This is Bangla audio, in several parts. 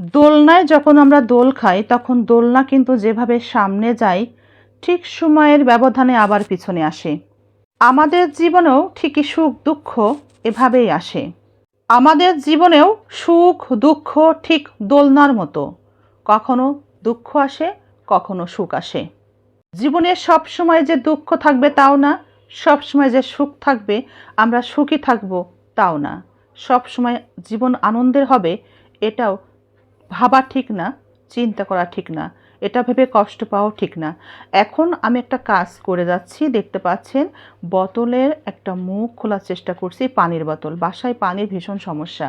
দোলনায় যখন আমরা দোল খাই, তখন দোলনা কিন্তু যেভাবে সামনে যায়, ঠিক সময়ের ব্যবধানে আবার পিছনে আসে। আমাদের জীবনেও ঠিকই সুখ, দুঃখ এভাবেই আসে। আমাদের জীবনেও সুখ, দুঃখ ঠিক দোলনার মতো। কখনো দুঃখ আসে, কখনো সুখ আসে। জীবনে সব সময় যে দুঃখ থাকবে তাও না সব সময় যে সুখ থাকবে, আমরা সুখী থাকব তাও না। সব সময় জীবন আনন্দের হবে, এটাও ভাবা ঠিক না, চিন্তা করা ঠিক না, এটা ভেবে কষ্ট পাওয়াও ঠিক না। এখন আমি একটা কাজ করে যাচ্ছি, দেখতে পাচ্ছেন বোতলের একটা মুখ খোলার চেষ্টা করছি, পানির বোতল, বাসায় পানির ভীষণ সমস্যা।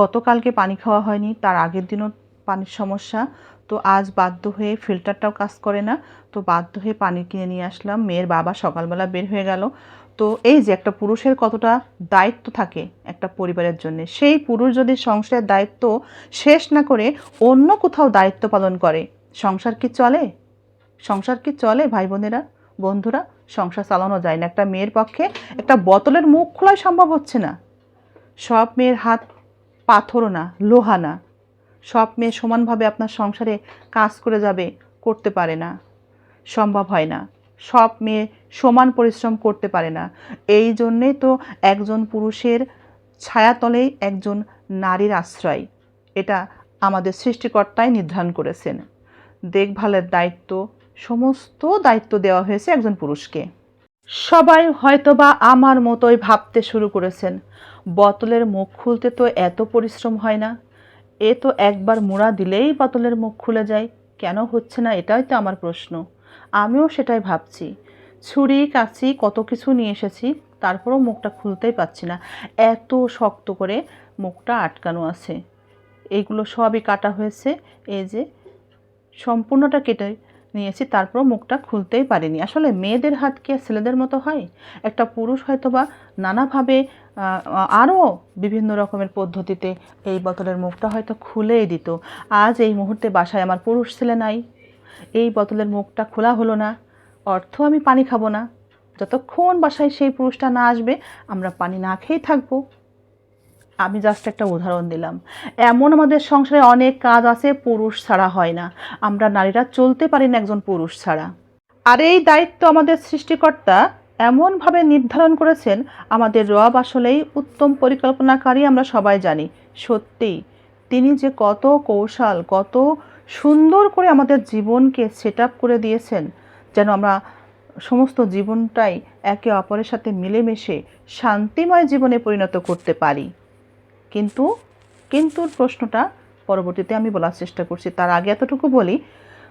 গতকালকে পানি খাওয়া হয়নি, তার আগের দিনও পানির সমস্যা, তো আজ বাধ্য হয়ে ফিল্টারটাও কাজ করে না, তো বাধ্য হয়ে পানি কিনে নিয়ে আসলাম, মেয়ের বাবা সকালবেলা বের হয়ে গেল তো এই যে একটা পুরুষের কতটা দায়িত্ব থাকে একটা পরিবারের জন্য, সেই পুরুষ যদি সংসারের দায়িত্ব শেষ না করে অন্য কোথাও দায়িত্ব পালন করে, সংসার কি চলে? সংসার কি চলে ভাই বোনেরা, বন্ধুরা? সংসার চালানো যায় না। একটা মেয়ের পক্ষে একটা বোতলের মুখ খোলাই সম্ভব হচ্ছে না। সব মেয়ের হাত পাথরও না, লোহা না। সব মেয়ে সমানভাবে আপনার সংসারে কাজ করে যাবে, করতে পারে না। সম্ভব হয় না। সব মেয়ে সমান পরিশ্রম করতে পারে না। এই জন্যেই তো একজন পুরুষের ছায়াতলেই একজন নারীর আশ্রয়। এটা আমাদের সৃষ্টিকর্তাই নির্ধারণ করেছেন। দেখভালের দায়িত্ব, সমস্ত দায়িত্ব দেওয়া হয়েছে একজন পুরুষকে। সবাই হয়তোবা আমার মতোই ভাবতে শুরু করেছেন, বোতলের মুখ খুলতে তো এত পরিশ্রম হয় না। এ তো একবার মোড়া দিলেই বোতলের মুখ খুলে যায়। কেন হচ্ছে না? এটাই তো আমার প্রশ্ন। আমিও সেটাই ভাবছি। ছুরি, কাঁচি, কত কিছু নিয়ে এসেছি, তারপরও মুখটা খুলতেই পাচ্ছি না। এত শক্ত করে মুখটা আটকানো আছে। এইগুলো সবই কাটা হয়েছে, এই যে সম্পূর্ণটা কেটে নিয়েছি তারপর মুখটা খুলতেই পারিনি। আসলে মেয়েদের হাত কি ছেলেদের মতো হয়? একটা পুরুষ হয়তো বা নানাভাবে আরও বিভিন্ন রকমের পদ্ধতিতে এই বোতলের মুখটা হয়তো খুলেই দিত। আজ এই মুহূর্তে বাসায় আমার পুরুষ ছেলে নাই। এই বোতলের মুখটা খোলা হলো না। অর্থ আমি পানি খাব না। যতক্ষণ বাসায় সেই পুরুষটা না আসবে, আমরা পানি না খেয়েই থাকব। আমি জাস্ট একটা উদাহরণ দিলাম। এমন আমাদের সংসারে অনেক কাজ আছে, পুরুষ ছাড়া হয় না। আমরা নারীরা চলতে পারি না একজন পুরুষ ছাড়া। আর এই দায়িত্ব আমাদের সৃষ্টিকর্তা এমনভাবে নির্ধারণ করেছেন, আমাদের রব আসলেই উত্তম পরিকল্পনাকারী আমরা সবাই জানি। সত্যিই, তিনি যে কত কৌশল, কত সুন্দর করে আমাদের জীবনকে সেট আপ করে দিয়েছেন, যেন আমরা সমস্ত জীবনটাই একে অপরের সাথে মিলেমিশে শান্তিময় জীবনে পরিণত করতে পারি। কিন্তু কিন্তু প্রশ্নটা পরবর্তীতে আমি বলার চেষ্টা করছি। তার আগে এতটুকু বলি,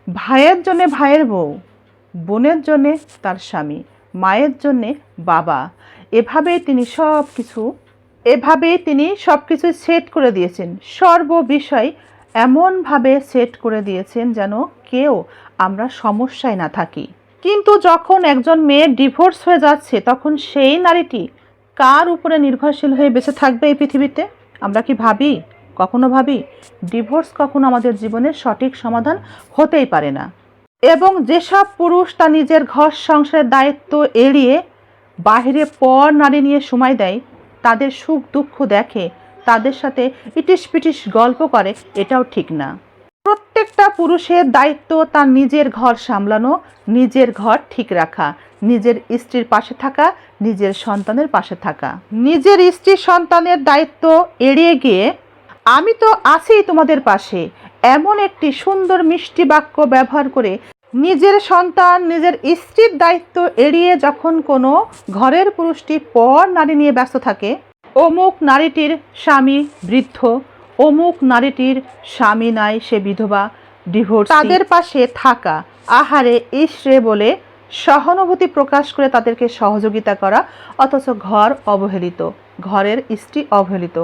ভাইয়ের জন্যে ভাইয়ের বউ, বোনের জন্যে তার স্বামী, মায়ের জন্যে বাবা, এভাবেই তিনি সব কিছু এভাবেই তিনি সব কিছু সেট করে দিয়েছেন। সর্ব বিষয় এমনভাবে সেট করে দিয়েছেন যেন কেউ আমরা সমস্যায় না থাকি। কিন্তু যখন একজন মেয়ে ডিভোর্স হয়ে যাচ্ছে, তখন সেই নারীটি কার উপরে নির্ভরশীল হয়ে বেঁচে থাকবে এই পৃথিবীতে? আমরা কি ভাবি? কখনো ভাবি? ডিভোর্স কখনো আমাদের জীবনের সঠিক সমাধান হতেই পারে না। এবং যেসব পুরুষ তা নিজের ঘর সংসারের দায়িত্ব এড়িয়ে বাহিরে পর নারী নিয়ে সময় দেয়, তাদের সুখ দুঃখ দেখে তাদের সাথে ইটিস পিটিস গল্প করে, এটাও ঠিক না। প্রত্যেকটা পুরুষের দায়িত্ব তার নিজের ঘর সামলানো, নিজের ঘর ঠিক রাখা, নিজের স্ত্রীর পাশে থাকা, নিজের সন্তানের পাশে থাকা। নিজের স্ত্রী সন্তানের দায়িত্ব এড়িয়ে গিয়ে, আমি তো আছি তোমাদের পাশে। এমন একটি সুন্দর মিষ্টি বাক্য ব্যবহার করে নিজের সন্তান, নিজের স্ত্রীর দায়িত্ব এড়িয়ে যখন কোনো ঘরের পুরুষটি পর নারী নিয়ে ব্যস্ত থাকে অমুক নারীটির স্বামী বৃদ্ধ, অমুক নারীটির স্বামী নাই সে বিধবা ডিভোর্স তাদের পাশে থাকা আহারে ইসরে বলে সহানুভূতি প্রকাশ করে তাদেরকে সহযোগিতা করা, অথচ ঘর অবহেলিত, ঘরের স্ত্রী অবহেলিত,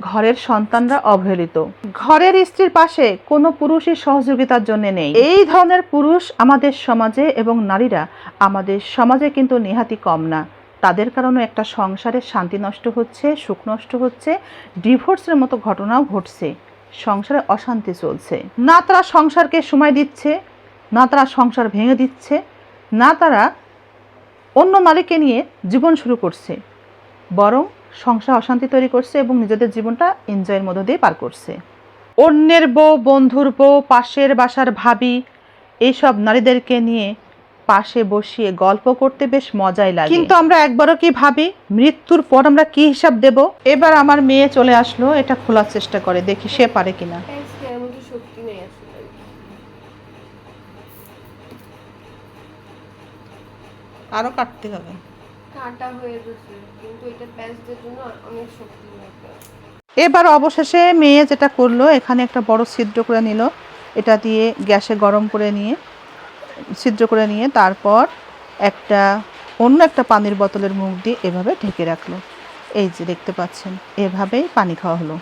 ঘরের সন্তানরা অবহেলিত। ঘরের স্ত্রীর পাশে কোনো পুরুষই সহযোগিতার জন্য নেই। এই ধরনের পুরুষ আমাদের সমাজে এবং নারীরা আমাদের সমাজে কিন্তু নেহাতি কম না। তাদের কারণে একটা সংসারের শান্তি নষ্ট হচ্ছে, সুখ নষ্ট হচ্ছে, ডিভোর্সের মতো ঘটনাও ঘটছে। সংসারে অশান্তি চলছে। না তারা সংসারকে সময় দিচ্ছে, না তারা সংসার ভেঙে দিচ্ছে, না তারা অন্য নারীকে নিয়ে জীবন শুরু করছে। বরং সংসার অশান্তি তৈরি করছে এবং নিজেদের জীবনটা এনজয়ের মধ্য দিয়ে পার করছে। অন্যের বউ, বন্ধুর বউ, পাশের বাসার ভাবি, এইসব নারীদেরকে নিয়ে পাশে বসিয়ে গল্প করতে বেশ মজাই লাগে। কিন্তু আমরা একবারও কি ভাবি মৃত্যুর পর আমরা কি হিসাব দেব? এবার আমার মেয়ে চলে আসলো এটা খোলার চেষ্টা করে দেখি সে পারে কিনা। আরও কাটতে হবে। কাটা হয়ে গেছে কিন্তু এটা প্যাচদের জন্য অনেক শক্তি এবার অবশেষে মেয়ে যেটা করল এখানে একটা বড় ছিদ্র করে নিল এটা দিয়ে গ্যাসে গরম করে নিয়ে ছিদ্র করে নিয়ে তারপর একটা অন্য একটা পানির বোতলের মুখ দিয়ে এভাবে ঢেকে রাখল। এই যে দেখতে পাচ্ছেন, এভাবেই পানি খাওয়া হলো।